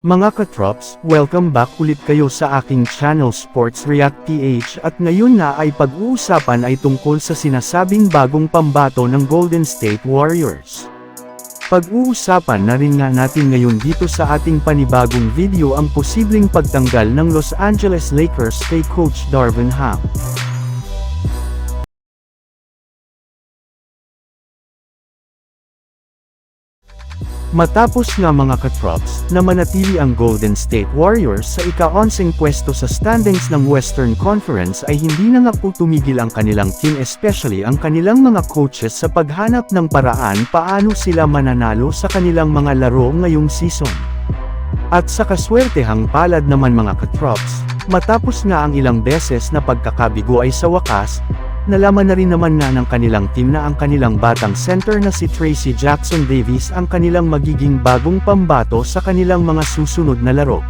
Mga katrops, welcome back ulit kayo sa aking channel Sports React PH at ngayon na ay pag-uusapan ay tungkol sa sinasabing bagong pambato ng Golden State Warriors. Pag-uusapan na rin nga natin ngayon dito sa ating panibagong video ang posibleng pagtanggal ng Los Angeles Lakers kay Coach Darvin Ham. Matapos nga mga katrops, na manatili ang Golden State Warriors sa ika-onsing pwesto sa standings ng Western Conference ay hindi na nga po tumigil ang kanilang team especially ang kanilang mga coaches sa paghanap ng paraan paano sila mananalo sa kanilang mga laro ngayong season. At sa kaswertehang palad naman mga katrops, matapos nga ang ilang beses na pagkakabigo ay sa wakas, Nalaman na rin naman nga ng kanilang team na ang kanilang batang center na si Tracy Jackson Davis ang kanilang magiging bagong pambato sa kanilang mga susunod na laro.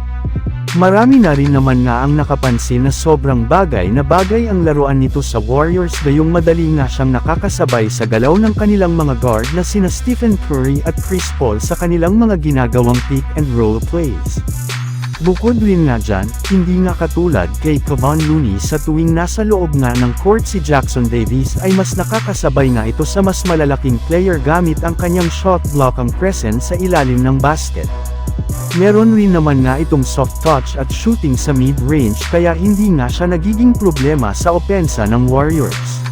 Marami na rin naman nga ang nakapansin na sobrang bagay na bagay ang laruan nito sa Warriors gayong madali nga siyang nakakasabay sa galaw ng kanilang mga guard na sina Stephen Curry at Chris Paul sa kanilang mga ginagawang pick and roll plays. Bukod rin nga dyan, hindi nga katulad kay Kevon Looney sa tuwing nasa loob nga ng court si Jackson Davis ay mas nakakasabay nga ito sa mas malalaking player gamit ang kanyang shot block ang presence sa ilalim ng basket. Meron rin naman nga itong soft touch at shooting sa mid-range kaya hindi nga siya nagiging problema sa opensa ng Warriors.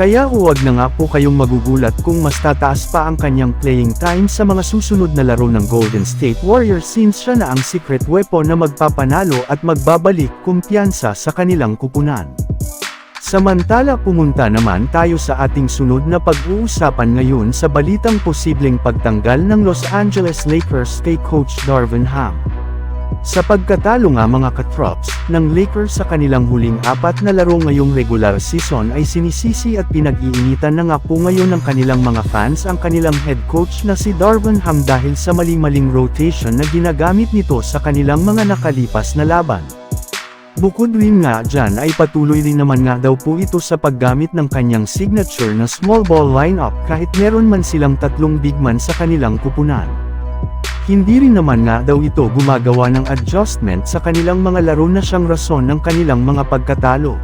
Kaya huwag na nga po kayong magugulat kung mas tataas pa ang kanyang playing time sa mga susunod na laro ng Golden State Warriors since siya na ang secret weapon na magpapanalo at magbabalik kumpiyansa sa kanilang kupunan. Samantala pumunta naman tayo sa ating sunod na pag-uusapan ngayon sa balitang posibleng pagtanggal ng Los Angeles Lakers kay Coach Darvin Ham. Sa pagkatalo nga mga katrops, ng Lakers sa kanilang huling apat na laro ngayong regular season ay sinisisi at pinag-iinitan na nga po ngayon ng kanilang mga fans ang kanilang head coach na si Darvin Ham dahil sa mali-maling rotation na ginagamit nito sa kanilang mga nakalipas na laban. Bukod rin nga dyan ay patuloy rin naman nga daw po ito sa paggamit ng kanyang signature na small ball lineup kahit meron man silang tatlong big man sa kanilang kupunan. Hindi rin naman nga daw ito gumagawa ng adjustment sa kanilang mga laro na siyang rason ng kanilang mga pagkatalo.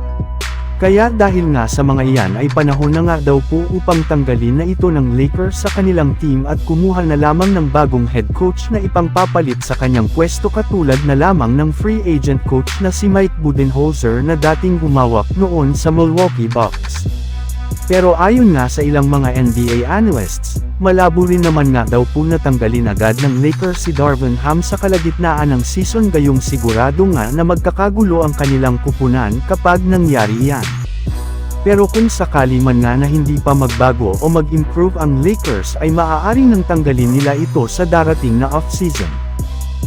Kaya dahil nga sa mga iyan ay panahon na nga daw po upang tanggalin na ito ng Lakers sa kanilang team at kumuha na lamang ng bagong head coach na ipangpapalit sa kanyang pwesto katulad na lamang ng free agent coach na si Mike Budenholzer na dating humawak noon sa Milwaukee Bucks. Pero ayon nga sa ilang mga NBA analysts, malabo rin naman nga daw po natanggalin agad ng Lakers si Darvin Ham sa kalagitnaan ng season gayong sigurado nga na magkakagulo ang kanilang kupunan kapag nangyari iyan. Pero kung sakali man nga na hindi pa magbago o mag-improve ang Lakers ay maaari nang tanggalin nila ito sa darating na off-season.